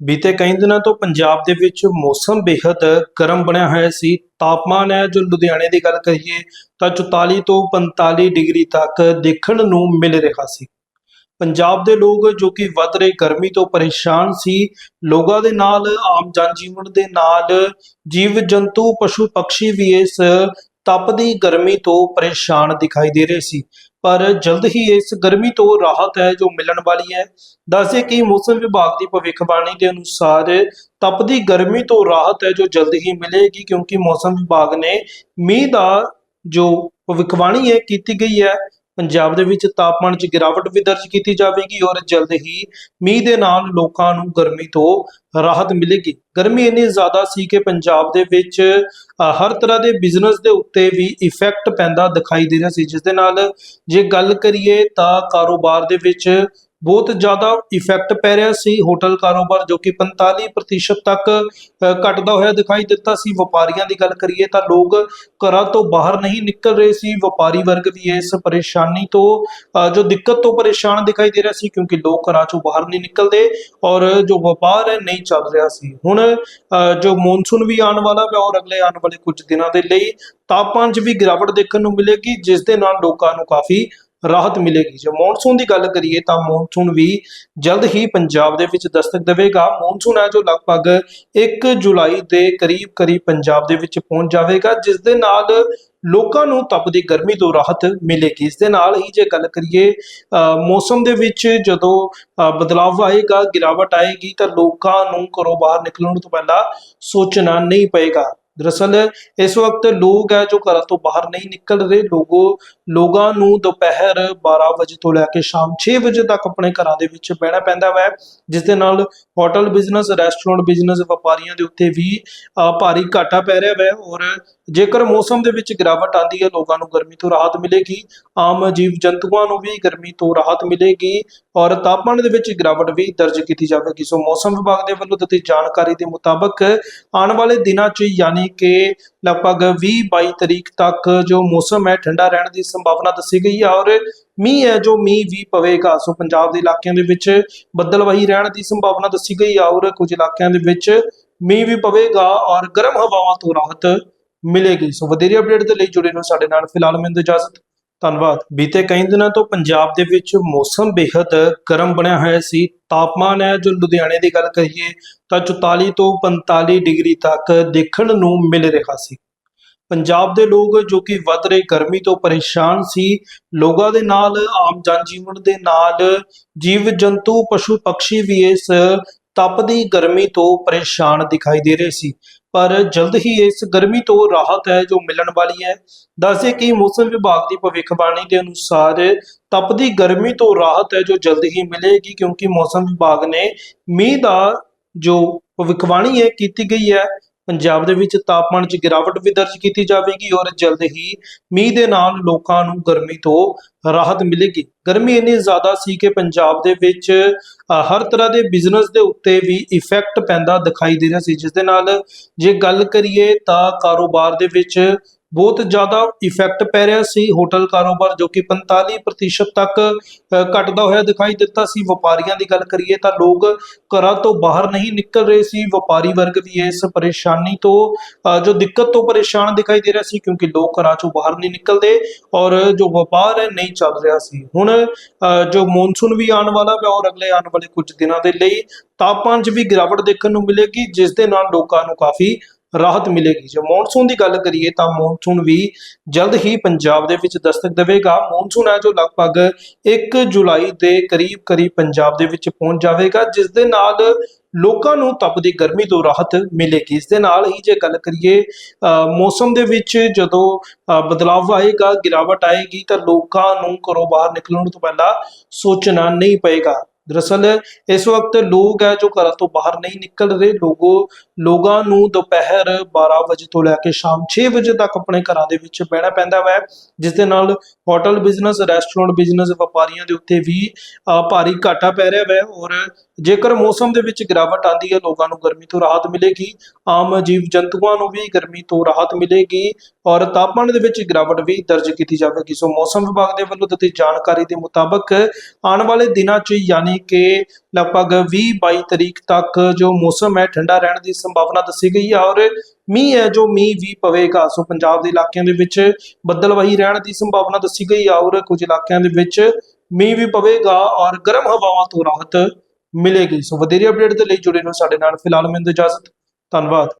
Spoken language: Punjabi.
ਬੀਤੇ ਕਈ ਦਿਨਾਂ ਤੋਂ ਪੰਜਾਬ ਦੇ ਵਿੱਚ ਮੌਸਮ ਬੇहद ਗਰਮ ਬਣਿਆ ਹੋਇਆ ਸੀ। ਤਾਪਮਾਨ ਹੈ ਜੋ ਲੁਧਿਆਣੇ ਦੀ ਗੱਲ ਕਰੀਏ ਤਾਂ 44 ਤੋਂ 45 ਡਿਗਰੀ ਤੱਕ ਦੇਖਣ ਨੂੰ ਮਿਲ ਰਿਹਾ ਸੀ। ਪੰਜਾਬ ਦੇ ਲੋਕ ਜੋ ਕਿ ਵੱਧ ਰਹੀ ਗਰਮੀ ਤੋਂ ਪਰੇਸ਼ਾਨ ਸੀ, ਲੋਕਾਂ ਦੇ ਨਾਲ, ਆਮ ਜਨ ਜੀਵਨ ਦੇ ਨਾਲ ਜੀਵ ਜੰਤੂ ਪਸ਼ੂ ਪੰਛੀ ਵੀ ਇਸ ਤਪਦੀ ਗਰਮੀ ਤੋਂ ਪਰੇਸ਼ਾਨ ਦਿਖਾਈ ਦੇ ਰਹੇ ਸੀ। ਪਰ ਜਲਦ ਹੀ ਇਸ ਗਰਮੀ ਤੋਂ ਰਾਹਤ ਹੈ ਜੋ ਮਿਲਣ ਵਾਲੀ ਹੈ। ਦੱਸਦੇ ਕਿ ਮੌਸਮ ਵਿਭਾਗ ਦੀ ਭਵਿੱਖਬਾਣੀ ਦੇ ਅਨੁਸਾਰ ਤਪਦੀ ਗਰਮੀ ਤੋਂ ਰਾਹਤ ਹੈ ਜੋ ਜਲਦ ਹੀ ਮਿਲੇਗੀ ਕਿਉਂਕਿ ਮੌਸਮ ਵਿਭਾਗ ਨੇ ਮੀਂਹ ਦਾ ਜੋ ਭਵਿੱਖਬਾਣੀ ਹੈ ਕੀਤੀ ਗਈ ਹੈ ਪੰਜਾਬ ਦੇ ਵਿੱਚ ਤਾਪਮਾਨ 'ਚ ਗਿਰਾਵਟ ਵੀ ਦਰਜ ਕੀਤੀ ਜਾਵੇਗੀ ਔਰ ਜਲਦ ਹੀ ਮੀਂਹ ਦੇ ਨਾਲ ਲੋਕਾਂ ਨੂੰ ਗਰਮੀ ਤੋਂ ਰਾਹਤ ਮਿਲੇਗੀ। ਗਰਮੀ ਇੰਨੀ ਜ਼ਿਆਦਾ ਸੀ ਕਿ ਪੰਜਾਬ ਦੇ ਵਿੱਚ ਹਰ ਤਰ੍ਹਾਂ ਦੇ ਬਿਜ਼ਨਸ ਦੇ ਉੱਤੇ ਵੀ ਇਫੈਕਟ ਪੈਂਦਾ ਦਿਖਾਈ ਦੇ ਰਿਹਾ ਸੀ। ਜਿਸ ਦੇ ਨਾਲ ਜੇ ਗੱਲ ਕਰੀਏ ਤਾਂ ਕਾਰੋਬਾਰ ਦੇ ਵਿੱਚ ਬਹੁਤ ਜ਼ਿਆਦਾ ਇਫੈਕਟ ਪੈ ਰਿਹਾ ਸੀ ਹੋਟਲ ਕਾਰੋਬਾਰ ਜੋ ਕਿ 45% ਤੱਕ ਘਟਦਾ ਹੋਇਆ ਦਿਖਾਈ ਦਿੱਤਾ ਸੀ। ਵਪਾਰੀਆਂ ਦੀ ਗੱਲ ਕਰੀਏ ਤਾਂ ਲੋਕ ਘਰਾਂ ਤੋਂ ਬਾਹਰ ਨਹੀਂ ਨਿਕਲ ਰਹੇ ਸੀ। ਵਪਾਰੀ ਵਰਗ ਵੀ ਇਸ ਪਰੇਸ਼ਾਨੀ ਤੋਂ ਜੋ ਦਿੱਕਤ ਤੋਂ ਪਰੇਸ਼ਾਨ ਦਿਖਾਈ ਦੇ ਰਿਹਾ ਸੀ ਕਿਉਂਕਿ ਲੋਕ ਘਰਾਂ ਚੋਂ ਬਾਹਰ ਨਹੀਂ ਨਿਕਲਦੇ ਔਰ ਜੋ ਵਪਾਰ ਹੈ ਨਹੀਂ ਚੱਲ ਰਿਹਾ ਸੀ। ਹੁਣ ਅ, ਜੋ ਮੌਨਸੂਨ ਵੀ ਆਉਣ ਵਾਲਾ ਹੈ ਔਰ ਅਗਲੇ ਆਉਣ ਵਾਲੇ ਕੁਝ ਦਿਨਾਂ ਦੇ ਲਈ ਤਾਪਮਾਨ 'ਚ ਵੀ ਗਿਰਾਵਟ ਦੇਖਣ ਨੂੰ ਮਿਲੇਗੀ ਜਿਸ ਦੇ ਨਾਲ ਲੋਕਾਂ ਨੂੰ ਕਾਫੀ ਰਾਹਤ ਮਿਲੇਗੀ। ਜੇ ਮੌਨਸੂਨ ਦੀ ਗੱਲ ਕਰੀਏ ਤਾਂ ਮੌਨਸੂਨ ਵੀ ਜਲਦ ਹੀ ਪੰਜਾਬ ਦੇ ਵਿੱਚ ਦਸਤਕ ਦੇਵੇਗਾ। ਮੌਨਸੂਨ ਹੈ ਜੋ ਲਗਭਗ 1 ਜੁਲਾਈ ਦੇ ਕਰੀਬ ਕਰੀਬ ਪੰਜਾਬ ਦੇ ਵਿੱਚ ਪਹੁੰਚ ਜਾਵੇਗਾ ਜਿਸ ਦੇ ਨਾਲ ਲੋਕਾਂ ਨੂੰ ਤਪਦੀ ਗਰਮੀ ਤੋਂ ਰਾਹਤ ਮਿਲੇਗੀ। ਇਸ ਦੇ ਨਾਲ ਹੀ ਜੇ ਗੱਲ ਕਰੀਏ ਮੌਸਮ ਦੇ ਵਿੱਚ ਜਦੋਂ ਅ, ਬਦਲਾਵ ਆਏਗਾ ਗਿਰਾਵਟ ਆਏਗੀ ਤਾਂ ਲੋਕਾਂ ਨੂੰ ਘਰੋਂ ਬਾਹਰ ਨਿਕਲਣ ਤੋਂ ਪਹਿਲਾਂ ਸੋਚਣਾ ਨਹੀਂ ਪਏਗਾ। ਦਰਅਸਲ ਇਸ ਵਕਤ ਲੋਕ ਹੈ ਜੋ ਘਰਾਂ ਤੋਂ ਬਾਹਰ ਨਹੀਂ ਨਿਕਲ ਰਹੇ। ਲੋਗੋ, ਲੋਕਾਂ ਨੂੰ ਦੁਪਹਿਰ 12 ਵਜੇ ਤੋਂ ਲੈ ਕੇ ਸ਼ਾਮ 6 ਵਜੇ ਤੱਕ ਆਪਣੇ ਘਰਾਂ ਦੇ ਵਿੱਚ ਬਹਿਣਾ ਪੈਂਦਾ ਹੈ ਜਿਸ ਦੇ ਨਾਲ ਹੋਟਲ ਬਿਜ਼ਨਸ, ਰੈਸਟੋਰੈਂਟ ਬਿਜ਼ਨਸ, ਵਪਾਰੀਆਂ ਦੇ ਉੱਤੇ ਵੀ ਭਾਰੀ ਘਾਟਾ ਪੈ ਰਿਹਾ ਹੈ ਔਰ ਜੇਕਰ ਮੌਸਮ ਦੇ ਵਿੱਚ ਗਿਰਾਵਟ ਆਂਦੀ ਹੈ, ਲੋਕਾਂ ਨੂੰ ਗਰਮੀ ਤੋਂ ਰਾਹਤ ਮਿਲੇਗੀ। ਆਮ ਜੀਵ ਜੰਤੂਆਂ ਨੂੰ ਵੀ ਗਰਮੀ ਤੋਂ ਰਾਹਤ ਮਿਲੇਗੀ ਔਰ ਤਾਪਮਾਨ ਦੇ ਵਿੱਚ ਗਿਰਾਵਟ ਵੀ ਦਰਜ ਕੀਤੀ ਜਾਵੇਗੀ। ਸੋ ਮੌਸਮ ਵਿਭਾਗ ਦੇ ਵੱਲੋਂ ਦਿੱਤੀ ਜਾਣਕਾਰੀ ਦੇ ਮੁਤਾਬਕ ਆਉਣ ਵਾਲੇ ਦਿਨਾਂ 'ਚ ਯਾਨੀ ਕਿ ਲਗਭਗ 20-22 ਤਰੀਕ ਤੱਕ ਜੋ ਮੌਸਮ ਹੈ, ਠੰਡਾ ਰਹਿਣ ਦੀ ਸੰਭਾਵਨਾ ਦੱਸੀ ਗਈ ਹੈ ਔਰ ਮੀਂਹ ਹੈ, ਜੋ ਮੀਂਹ ਵੀ ਪਵੇਗਾ। ਸੋ ਪੰਜਾਬ ਦੇ ਇਲਾਕਿਆਂ ਦੇ ਵਿੱਚ ਬੱਦਲਵਾਹੀ ਰਹਿਣ ਦੀ ਸੰਭਾਵਨਾ ਦੱਸੀ ਗਈ ਹੈ ਔਰ ਕੁਝ ਇਲਾਕਿਆਂ ਦੇ ਵਿੱਚ ਮੀਂਹ ਵੀ ਪਵੇਗਾ ਔਰ ਗਰਮ ਹਵਾਵਾਂ ਤੋਂ ਰਾਹਤ ਮਿਲੇਗੀ। ਸੋ ਵਧੇਰੇ ਅਪਡੇਟ ਦੇ ਲਈ ਜੁੜੇ ਰਹੋ ਸਾਡੇ ਨਾਲ। ਫਿਲਹਾਲ ਮੈਨੂੰ ਇਜਾਜ਼ਤ। ਧੰਨਵਾਦ। ਬੀਤੇ ਕਈ ਦਿਨਾਂ ਤੋਂ ਪੰਜਾਬ ਦੇ ਵਿੱਚ ਮੌਸਮ ਬੇहद ਗਰਮ ਬਣਿਆ ਹੋਇਆ ਸੀ। ਤਾਪਮਾਨ ਹੈ ਜੋ ਲੁਧਿਆਣੇ ਦੀ ਗੱਲ ਕਰੀਏ ਤਾਂ 44 ਤੋਂ 45 ਡਿਗਰੀ ਤੱਕ ਦੇਖਣ ਨੂੰ ਮਿਲ ਰਿਹਾ ਸੀ। ਪੰਜਾਬ ਦੇ ਲੋਕ ਜੋ ਕਿ ਵੱਧ ਰਹੀ ਗਰਮੀ ਤੋਂ ਪਰੇਸ਼ਾਨ ਸੀ, ਲੋਕਾਂ ਦੇ ਨਾਲ, ਆਮ ਜਨ ਜੀਵਨ ਦੇ ਨਾਲ ਜੀਵ ਜੰਤੂ ਪਸ਼ੂ ਪੰਛੀ ਵੀ ਇਸ ਤਪਦੀ ਗਰਮੀ ਤੋਂ ਪਰੇਸ਼ਾਨ ਦਿਖਾਈ ਦੇ ਰਹੇ ਸੀ। ਪਰ ਜਲਦ ਹੀ ਇਸ ਗਰਮੀ ਤੋਂ ਰਾਹਤ ਹੈ ਜੋ ਮਿਲਣ ਵਾਲੀ ਹੈ। ਦੱਸਦੇ ਕਿ ਮੌਸਮ ਵਿਭਾਗ ਦੀ ਭਵਿੱਖਬਾਣੀ ਦੇ ਅਨੁਸਾਰ ਤਪਦੀ ਗਰਮੀ ਤੋਂ ਰਾਹਤ ਹੈ ਜੋ ਜਲਦ ਹੀ ਮਿਲੇਗੀ ਕਿਉਂਕਿ ਮੌਸਮ ਵਿਭਾਗ ਨੇ ਮੀਂਹ ਦਾ ਜੋ ਭਵਿੱਖਬਾਣੀ ਹੈ ਕੀਤੀ ਗਈ ਹੈ ਪੰਜਾਬ ਦੇ ਵਿੱਚ ਤਾਪਮਾਨ 'ਚ ਗਿਰਾਵਟ ਵੀ ਦਰਜ ਕੀਤੀ ਜਾਵੇਗੀ ਔਰ ਜਲਦ ਹੀ ਮੀਂਹ ਦੇ ਨਾਲ ਲੋਕਾਂ ਨੂੰ ਗਰਮੀ ਤੋਂ ਰਾਹਤ ਮਿਲੇਗੀ। ਗਰਮੀ ਇੰਨੀ ਜ਼ਿਆਦਾ ਸੀ ਕਿ ਪੰਜਾਬ ਦੇ ਵਿੱਚ ਹਰ ਤਰ੍ਹਾਂ ਦੇ ਬਿਜ਼ਨਸ ਦੇ ਉੱਤੇ ਵੀ ਇਫੈਕਟ ਪੈਂਦਾ ਦਿਖਾਈ ਦੇ ਰਿਹਾ ਸੀ। ਜਿਸ ਦੇ ਨਾਲ ਜੇ ਗੱਲ ਕਰੀਏ ਤਾਂ ਕਾਰੋਬਾਰ ਦੇ ਵਿੱਚ ਬਹੁਤ ਜ਼ਿਆਦਾ ਇਫੈਕਟ ਪੈ ਰਿਹਾ ਸੀ। ਹੋਟਲ ਕਾਰੋਬਾਰ ਜੋ ਕਿ 45% ਤੱਕ ਘਟਦਾ ਹੋਇਆ ਦਿਖਾਈ ਦਿੱਤਾ ਸੀ। ਵਪਾਰੀਆਂ ਦੀ ਗੱਲ ਕਰੀਏ ਤਾਂ ਲੋਕ ਘਰਾਂ ਤੋਂ ਬਾਹਰ ਨਹੀਂ ਨਿਕਲ ਰਹੇ ਸੀ। ਵਪਾਰੀ ਵਰਗ ਵੀ ਇਸ ਪਰੇਸ਼ਾਨੀ ਤੋਂ ਜੋ ਦਿੱਕਤ ਤੋਂ ਪਰੇਸ਼ਾਨ ਦਿਖਾਈ ਦੇ ਰਿਹਾ ਸੀ ਕਿਉਂਕਿ ਲੋਕ ਘਰਾਂ ਚੋਂ ਬਾਹਰ ਨਹੀਂ ਨਿਕਲਦੇ ਔਰ ਜੋ ਵਪਾਰ ਹੈ ਨਹੀਂ ਚੱਲ ਰਿਹਾ ਸੀ। ਹੁਣ ਅ, ਜੋ ਮੌਨਸੂਨ ਵੀ ਆਉਣ ਵਾਲਾ ਹੈ ਔਰ ਅਗਲੇ ਆਉਣ ਵਾਲੇ ਕੁਝ ਦਿਨਾਂ ਦੇ ਲਈ ਤਾਪਮਾਨ 'ਚ ਵੀ ਗਿਰਾਵਟ ਦੇਖਣ ਨੂੰ ਮਿਲੇਗੀ ਜਿਸ ਦੇ ਨਾਲ ਲੋਕਾਂ ਨੂੰ ਕਾਫੀ ਰਾਹਤ ਮਿਲੇਗੀ। ਜੇ ਮੌਨਸੂਨ ਦੀ ਗੱਲ ਕਰੀਏ ਤਾਂ ਮੌਨਸੂਨ ਵੀ ਜਲਦ ਹੀ ਪੰਜਾਬ ਦੇ ਵਿੱਚ ਦਸਤਕ ਦੇਵੇਗਾ। ਮੌਨਸੂਨ ਹੈ ਜੋ ਲਗਭਗ 1 ਜੁਲਾਈ ਦੇ ਕਰੀਬ ਕਰੀਬ ਪੰਜਾਬ ਦੇ ਵਿੱਚ ਪਹੁੰਚ ਜਾਵੇਗਾ ਜਿਸ ਦੇ ਨਾਲ ਲੋਕਾਂ ਨੂੰ ਤਪਦੀ ਗਰਮੀ ਤੋਂ ਰਾਹਤ ਮਿਲੇਗੀ। ਇਸ ਦੇ ਨਾਲ ਹੀ ਜੇ ਗੱਲ ਕਰੀਏ ਮੌਸਮ ਦੇ ਵਿੱਚ ਜਦੋਂ ਅ, ਬਦਲਾਵ ਆਏਗਾ ਗਿਰਾਵਟ ਆਏਗੀ ਤਾਂ ਲੋਕਾਂ ਨੂੰ ਘਰੋਂ ਬਾਹਰ ਨਿਕਲਣ ਤੋਂ ਪਹਿਲਾਂ ਸੋਚਣਾ ਨਹੀਂ ਪਏਗਾ। ਦਰਅਸਲ ਇਸ ਵਕਤ ਲੋਕ ਹੈ ਜੋ ਘਰਾਂ ਤੋਂ ਬਾਹਰ ਨਹੀਂ ਨਿਕਲ ਰਹੇ, ਲੋਗੋ, ਲੋਕਾਂ ਨੂੰ ਦੁਪਹਿਰ 12 ਵਜੇ ਤੋਂ ਲੈ ਕੇ ਸ਼ਾਮ 6 ਵਜੇ ਤੱਕ ਆਪਣੇ ਘਰਾਂ ਦੇ ਵਿੱਚ ਬਹਿਣਾ ਪੈਂਦਾ ਹੈ ਜਿਸ ਦੇ ਨਾਲ ਹੋਟਲ ਬਿਜ਼ਨਸ ਰੈਸਟੋਰੈਂਟ ਬਿਜ਼ਨਸ ਵਪਾਰੀਆਂ ਦੇ ਉੱਤੇ ਵੀ ਭਾਰੀ ਘਾਟਾ ਪੈ ਰਿਹਾ ਹੈ ਔਰ ਜੇਕਰ ਮੌਸਮ ਦੇ ਵਿੱਚ ਗਿਰਾਵਟ ਆਂਦੀ ਹੈ, ਲੋਕਾਂ ਨੂੰ ਗਰਮੀ ਤੋਂ ਰਾਹਤ ਮਿਲੇਗੀ। ਆਮ ਜੀਵ ਜੰਤੂਆਂ ਨੂੰ ਵੀ ਗਰਮੀ ਤੋਂ ਰਾਹਤ ਮਿਲੇਗੀ ਔਰ ਤਾਪਮਾਨ ਦੇ ਵਿੱਚ ਗਿਰਾਵਟ ਵੀ ਦਰਜ ਕੀਤੀ ਜਾਵੇਗੀ। ਸੋ ਮੌਸਮ ਵਿਭਾਗ ਦੇ ਵੱਲੋਂ ਦਿੱਤੀ ਜਾਣਕਾਰੀ ਦੇ ਮੁਤਾਬਕ ਆਉਣ ਵਾਲੇ ਦਿਨਾਂ 'ਚ ਯਾਨੀ ਯਾਨੀ ਕਿ ਲਗਭਗ 20-22 ਤਰੀਕ ਤੱਕ ਜੋ ਮੌਸਮ ਹੈ, ਠੰਡਾ ਰਹਿਣ ਦੀ ਸੰਭਾਵਨਾ ਦੱਸੀ ਗਈ ਹੈ ਔਰ ਮੀਂਹ ਹੈ, ਜੋ ਮੀਂਹ ਵੀ ਪਵੇਗਾ। ਸੋ ਪੰਜਾਬ ਦੇ ਇਲਾਕਿਆਂ ਦੇ ਵਿੱਚ ਬੱਦਲਵਾਹੀ ਰਹਿਣ ਦੀ ਸੰਭਾਵਨਾ ਦੱਸੀ ਗਈ ਹੈ ਔਰ ਕੁਝ ਇਲਾਕਿਆਂ ਦੇ ਵਿੱਚ ਮੀਂਹ ਵੀ ਪਵੇਗਾ ਔਰ ਗਰਮ ਹਵਾਵਾਂ ਤੋਂ ਰਾਹਤ ਮਿਲੇਗੀ। ਸੋ ਵਧੇਰੇ ਅਪਡੇਟ ਦੇ ਲਈ ਜੁੜੇ ਰਹੋ ਸਾਡੇ ਨਾਲ। ਫਿਲਹਾਲ ਮੈਨੂੰ ਇਜਾਜ਼ਤ। ਧੰਨਵਾਦ।